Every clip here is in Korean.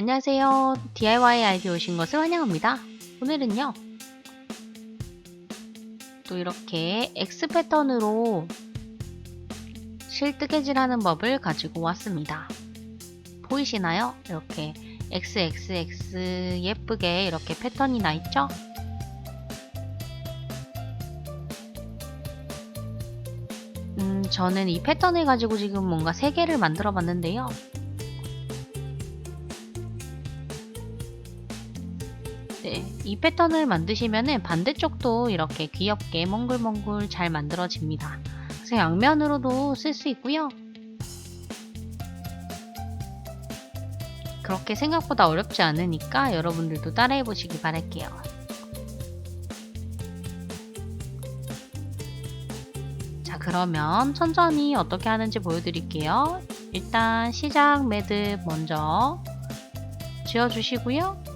안녕하세요. DIY 아이디 오신 것을 환영합니다. 오늘은요. 또 이렇게 X 패턴으로 실 뜨개질하는 법을 가지고 왔습니다. 보이시나요? 이렇게 XXX 예쁘게 이렇게 패턴이 나 있죠? 음, 저는 이 패턴을 가지고 지금 뭔가 세 개를 만들어 봤는데요. 이 패턴을 만드시면은 반대쪽도 이렇게 귀엽게 몽글몽글 잘 만들어집니다. 그래서 양면으로도 쓸 수 있고요. 그렇게 생각보다 어렵지 않으니까 여러분들도 따라해 보시기 바랄게요. 자, 그러면 천천히 어떻게 하는지 보여드릴게요. 일단 시작 매듭 먼저 지어주시고요.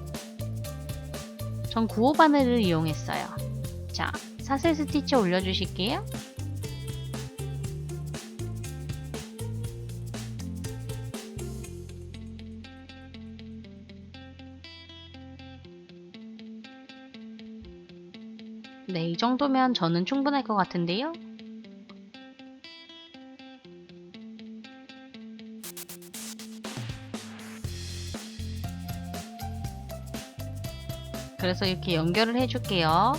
전 9호 바늘을 이용했어요. 자, 사슬 스티치 올려주실게요. 네, 이 정도면 저는 충분할 것 같은데요. 그래서 이렇게 연결을 해줄게요.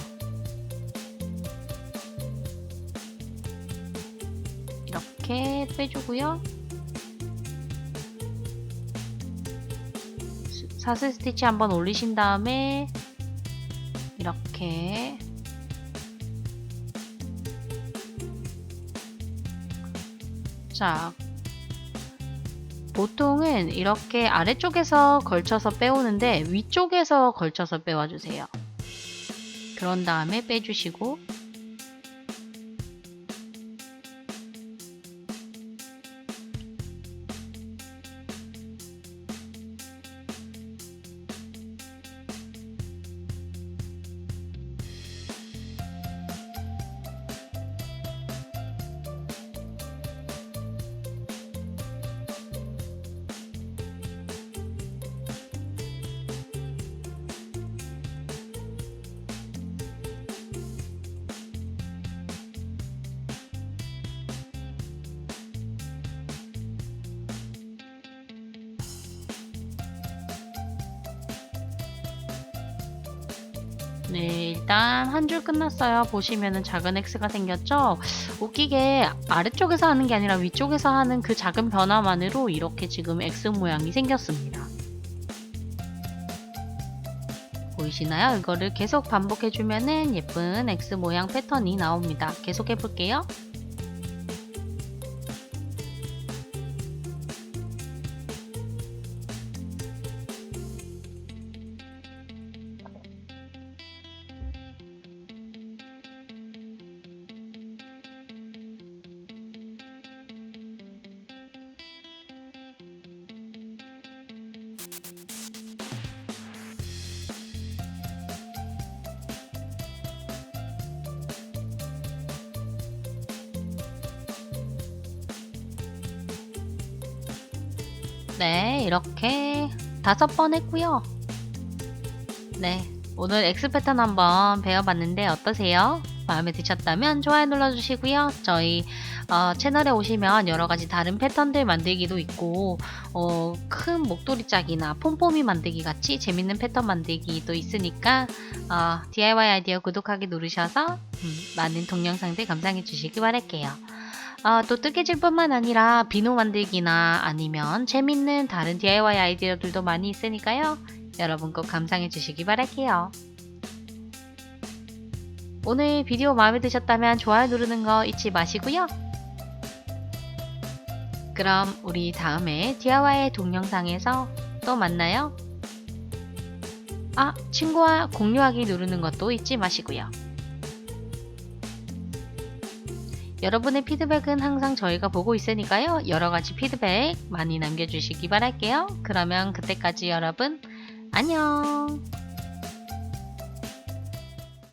이렇게 빼주고요. 사슬 스티치 한번 올리신 다음에 이렇게 자 보통은 이렇게 아래쪽에서 걸쳐서 빼오는데 위쪽에서 걸쳐서 빼와주세요. 그런 다음에 빼주시고 네, 일단 한 줄 끝났어요. 보시면은 작은 X가 생겼죠? 웃기게 아래쪽에서 하는 게 아니라 위쪽에서 하는 그 작은 변화만으로 이렇게 지금 X 모양이 생겼습니다. 보이시나요? 이거를 계속 반복해주면은 예쁜 X 모양 패턴이 나옵니다. 계속 해볼게요. 네, 이렇게 다섯 번 했고요. 네, 오늘 X 패턴 한번 배워봤는데 어떠세요? 마음에 드셨다면 좋아요 눌러주시고요. 저희 어, 채널에 오시면 여러 가지 다른 패턴들 만들기도 있고 어, 큰 목도리 짝이나 폼폼이 만들기 같이 재밌는 패턴 만들기도 있으니까 어, DIY 아이디어 구독하기 누르셔서 음, 많은 동영상들 감상해 주시기 바랄게요. 아, 또 뜨개질뿐만 아니라 비누 만들기나 아니면 재밌는 다른 DIY 아이디어들도 많이 있으니까요. 여러분 꼭 감상해 주시기 바랄게요. 오늘 비디오 마음에 드셨다면 좋아요 누르는 거 잊지 마시고요. 그럼 우리 다음에 DIY 동영상에서 또 만나요. 아, 친구와 공유하기 누르는 것도 잊지 마시고요. 여러분의 피드백은 항상 저희가 보고 있으니까요. 여러 가지 피드백 많이 남겨주시기 바랄게요. 그러면 그때까지 여러분, 안녕!